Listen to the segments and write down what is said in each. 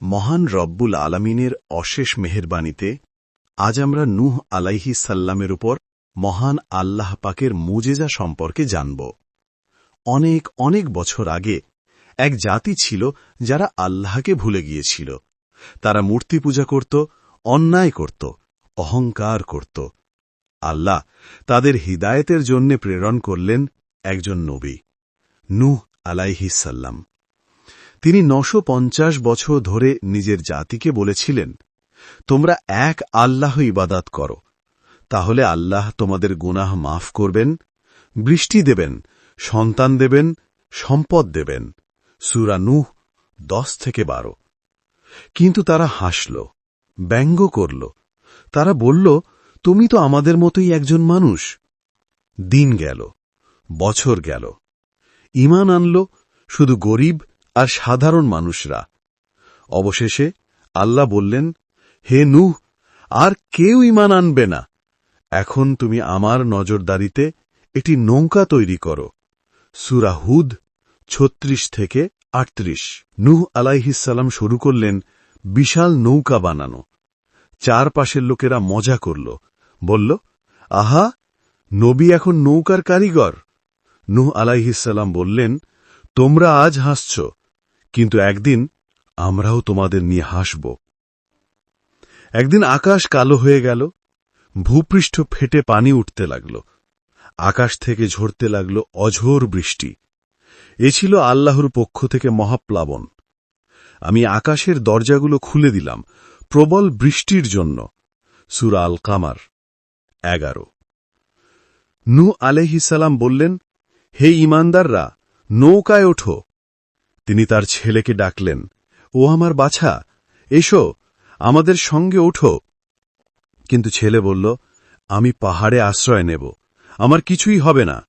মহান রব্বুল আলামিনের অশেষ মেহেরবানিতে আজ আমরা নূহ আলাইহি সাল্লামের উপর মহান আল্লাহ পাকের মুজেজা সম্পর্কে জানব। অনেক অনেক বছর আগে এক জাতি ছিল যারা আল্লাহকে ভুলে গিয়েছিল। তারা মূর্তি পূজা করত, অন্যায় করত, অহংকার করত। আল্লাহ তাদের হিদায়েতের জন্য প্রেরণ করলেন একজন নবী, নূহ আলাইহিসাল্লাম তিনি নশো বছর ধরে নিজের জাতিকে বলেছিলেন, তোমরা এক আল্লাহ ইবাদাত করো, তাহলে আল্লাহ তোমাদের গুনাহ মাফ করবেন, বৃষ্টি দেবেন, সন্তান দেবেন, সম্পদ দেবেন। সুরা নূহ দশ থেকে বারো। কিন্তু তারা হাসল, ব্যঙ্গ করল। তারা বলল, তুমি তো আমাদের মতোই একজন মানুষ। দিন গেল, বছর গেল। ইমান আনল, শুধু গরিব আর সাধারণ মানুষরা। অবশেষে আল্লাহ বললেন, হে নূহ, আর কেউ ইমান আনবে না। এখন তুমি আমার নজরদারিতে একটি নৌকা তৈরি করো। সুরা হুদ ছত্রিশ থেকে আটত্রিশ। নূহ আলাইহিসাল্লাম শুরু করলেন, বিশাল নৌকা বানানো। চারপাশের লোকেরা মজা করল। বলল, আহা, নবী এখন নৌকার কারিগর। নূহ আলাইহিসাল্লাম বললেন, তোমরা আজ হাসছ। কিন্তু একদিন আমরাও তোমাদের নিয়ে হাসব। একদিন আকাশ কালো হয়ে গেল, ভূপৃষ্ঠ ফেটে পানি উঠতে লাগল, আকাশ থেকে ঝরতে লাগল অঝোর বৃষ্টি। এ ছিল আল্লাহর পক্ষ থেকে মহাপ্লাবন। আমি আকাশের দরজাগুলো খুলে দিলাম, প্রবল বৃষ্টির জন্য। সুরা আল কামার এগারো নু আলহিসাল্লাম বললেন, হে ইমানদাররা নৌকায় ওঠো তিনি তার ছেলেকে ডাকলেন, ও আমার বাছা, এসো, আমাদের সঙ্গে ওঠো। কিন্তু ছেলে বলল, আমি পাহাড়ে আশ্রয় নেব, আমার কিছুই হবে না।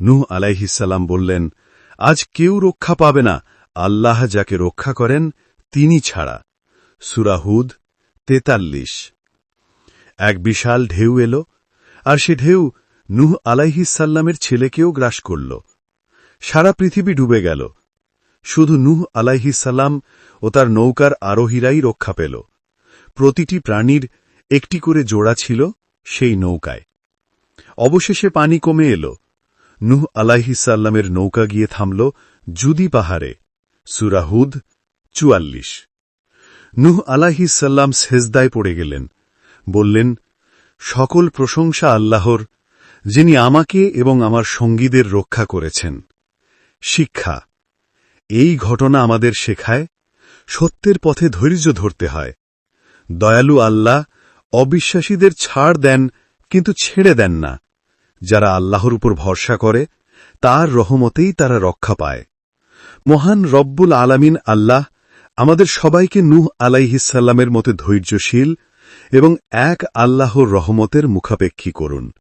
নূহ আলাইহিসাল্লাম বললেন, আজ কেউ রক্ষা পাবে না, আল্লাহ যাকে রক্ষা করেন, তিনি ছাড়া। সুরাহুদ তেতাল্লিশ। এক বিশাল ঢেউ এল, আর সে ঢেউ নূহ আলাইহিসাল্লামের ছেলেকেও গ্রাস করল। সারা পৃথিবী ডুবে গেল। শুধু নূহ আলাইহিসাল্লাম ও তার নৌকার আরোহীরাই রক্ষা পেল। প্রতিটি প্রাণীর একটি করে জোড়া ছিল সেই নৌকায়। অবশেষে পানি কমে এল। নূহ আলাইহিসাল্লামের নৌকা গিয়ে থামল জুদি পাহাড়ে। সুরাহুদ চুয়াল্লিশ। নূহ আলাইহিসাল্লাম সেজদায় পড়ে গেলেন। বললেন, সকল প্রশংসা আল্লাহর, যিনি আমাকে এবং আমার সঙ্গীদের রক্ষা করেছেন। শিক্ষা এই ঘটনা আমাদের শেখায় সত্যের পথে ধৈর্য ধরতে হয়। দয়ালু আল্লাহ অবিশ্বাসীদের ছাড় দেন কিন্তু ছেড়ে দেন না। যারা আল্লাহর উপর ভরসা করে, তার রহমতেই তারা রক্ষা পায়। মহান রব্বুল আলামিন আল্লাহ আমাদের সবাইকে নূহ আলাইহিসাল্লামের মতো ধৈর্যশীল এবং এক আল্লাহর রহমতের মুখাপেক্ষী করুন।